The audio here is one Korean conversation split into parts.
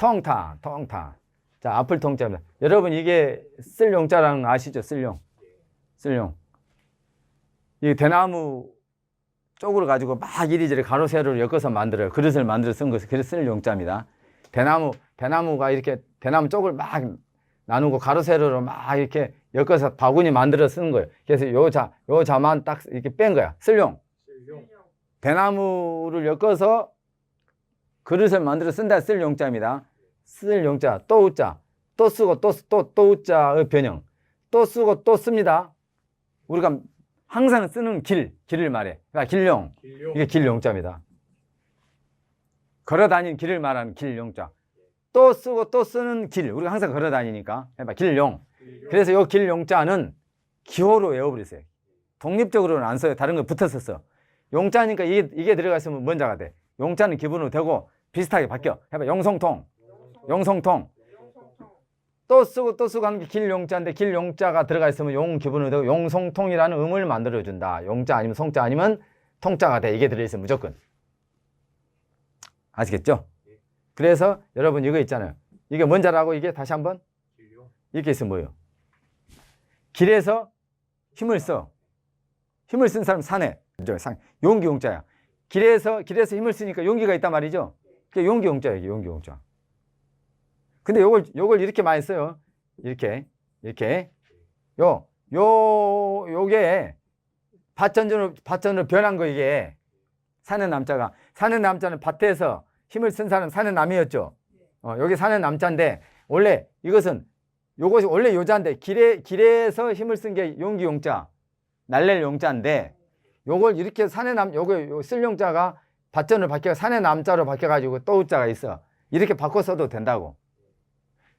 통탄, 통탄. 자, 앞을 통자입니다. 여러분 이게 쓸 용자랑 아시죠? 쓸 용. 쓸 용. 이 대나무 쪽으로 가지고 막 이리저리 가로 세로를 엮어서 만들어요. 그릇을 만들어 쓴 것을 그래서 쓸 용자입니다. 대나무 대나무가 이렇게 대나무 쪽을 막 나누고 가로 세로로 막 이렇게 엮어서 바구니 만들어 쓰는 거예요. 그래서 요 자, 요 자만 딱 이렇게 뺀 거야. 쓸용. 실용. 대나무를 엮어서 그릇을 만들어 쓴다 쓸 용자입니다. 쓸 용자 또 우자 또 쓰고 또 또 또 우자의 변형 또 쓰고 또 씁니다. 우리가 항상 쓰는 길 길을 말해. 그러니까 길용 길용. 이게 길용자입니다. 걸어 다니는 길을 말하는 길용자. 또 쓰고 또 쓰는 길 우리가 항상 걸어 다니니까 해봐 길용. 길용. 그래서 요 길용자는 기호로 외워버리세요. 독립적으로는 안 써요. 다른 거 써. 용자니까 이게, 이게 들어가 있으면 먼저가 돼. 용자는 기본으로 되고 비슷하게 바뀌어. 해봐. 용성통. 용성통. 또 쓰고 또 쓰고 하는 게 길용자인데 길용자가 들어가 있으면 용 기본으로 되고 용성통이라는 음을 만들어준다. 용자 아니면 성자 아니면 통자가 돼. 이게 들어있으면 무조건. 아시겠죠? 그래서 여러분 이거 있잖아요. 이게 뭔 자라고 이게 다시 한번. 이렇게 있으면 뭐예요? 길에서 힘을 써. 힘을 쓴 사람 산에. 용기 용자야. 길에서, 길에서 힘을 쓰니까 용기가 있단 말이죠? 용기 용자야, 용기 용자. 근데 요걸, 요걸 이렇게 많이 써요. 이렇게, 이렇게. 요, 요, 요게 밭전으로, 밭전으로 변한 거 이게. 사는 남자가. 사는 남자는 밭에서 힘을 쓴 사람 사는 남이었죠? 어, 여기 사는 남자인데, 원래 이것은 요것이 원래 요자인데 길에 길에서 힘을 쓴 게 용기 용자, 날렐 용자인데 요걸 이렇게 산의 남 요거 요쓸 용자가 밭전을 바뀌어 산의 남자로 바뀌어 가지고 또 우자가 있어. 이렇게 바꿔 써도 된다고.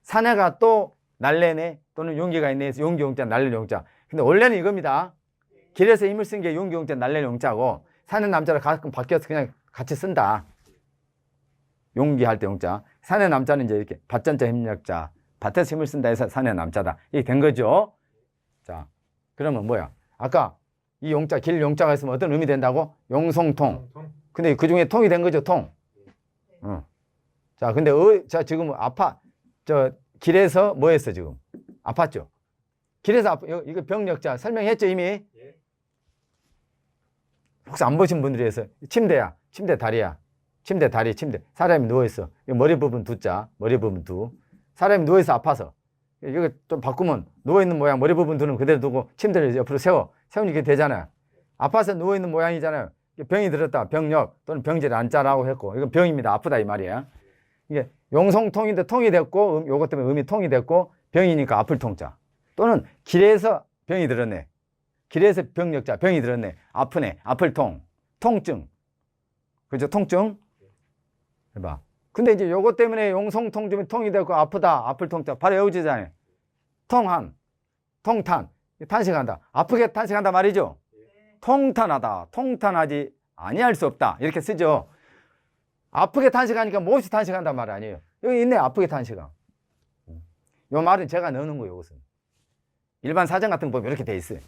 산에가 또 날래네 또는 용기가 있네 해서 용기 용자, 날렐 용자. 근데 원래는 이겁니다. 길에서 힘을 쓴 게 용기 용자, 날렐 용자고 산의 남자로 가끔 바뀌어서 그냥 같이 쓴다. 용기 할 때 용자. 산의 남자는 이제 이렇게 밭전자 힘력자. 밭에서 힘을 쓴다 해서 산의 남자다. 이게 된 거죠. 자, 그러면 뭐야? 아까 이 용자, 길 용자가 있으면 어떤 의미 된다고? 용성통. 통. 근데 그 중에 통이 된 거죠, 통. 어. 자, 근데 어, 자 지금 아파 저 길에서 뭐 했어 지금? 아팠죠. 길에서 아파 이거- 병력자 설명했죠 이미. 예. 혹시 안 보신 분들이 해서 침대야, 침대 다리야, 침대 다리, 침대. 사람이 누워 있어. 머리 부분 두 자, 머리 부분 두. 사람이 누워 있어 아파서. 이거 좀 바꾸면 누워 있는 모양, 머리 부분 두는 그대로 두고 침대를 옆으로 세워. 세우니 이게 되잖아요. 아파서 누워 있는 모양이잖아요. 병이 들었다, 병력 또는 병질 안자라고 했고, 이건 병입니다. 아프다 이 말이야. 이게 용성통인데 통이 됐고, 음, 요것 때문에 음이 통이 됐고, 병이니까 아플 통자. 또는 길에서 병이 들었네. 길에서 병력자, 병이 들었네. 아프네, 아플 통, 통증. 그죠? 통증. 해봐. 근데 이제 요것 때문에 용성통 좀 통이 되고 아프다, 아플 통자. 바로 외우지잖아요. 통한, 통탄. 탄식한다. 아프게 탄식한다 말이죠. 통탄하다, 통탄하지 아니할 수 없다. 이렇게 쓰죠. 아프게 탄식하니까 몹시 탄식한단 말 아니에요. 여기 있네, 아프게 탄식함. 요 말은 제가 넣는 거예요, 이것은. 일반 사전 같은 거 보면 이렇게 돼 있어요.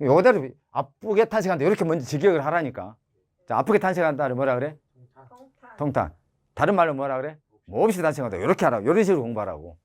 요대로 아프게 탄식한다. 이렇게 먼저 직역을 하라니까. 자, 아프게 탄식한다를 뭐라 그래? 통탄. 통탄. 다른 말로 뭐라 그래? 몹시 탄식한다. 이렇게 하라고. 이런 식으로 공부하라고.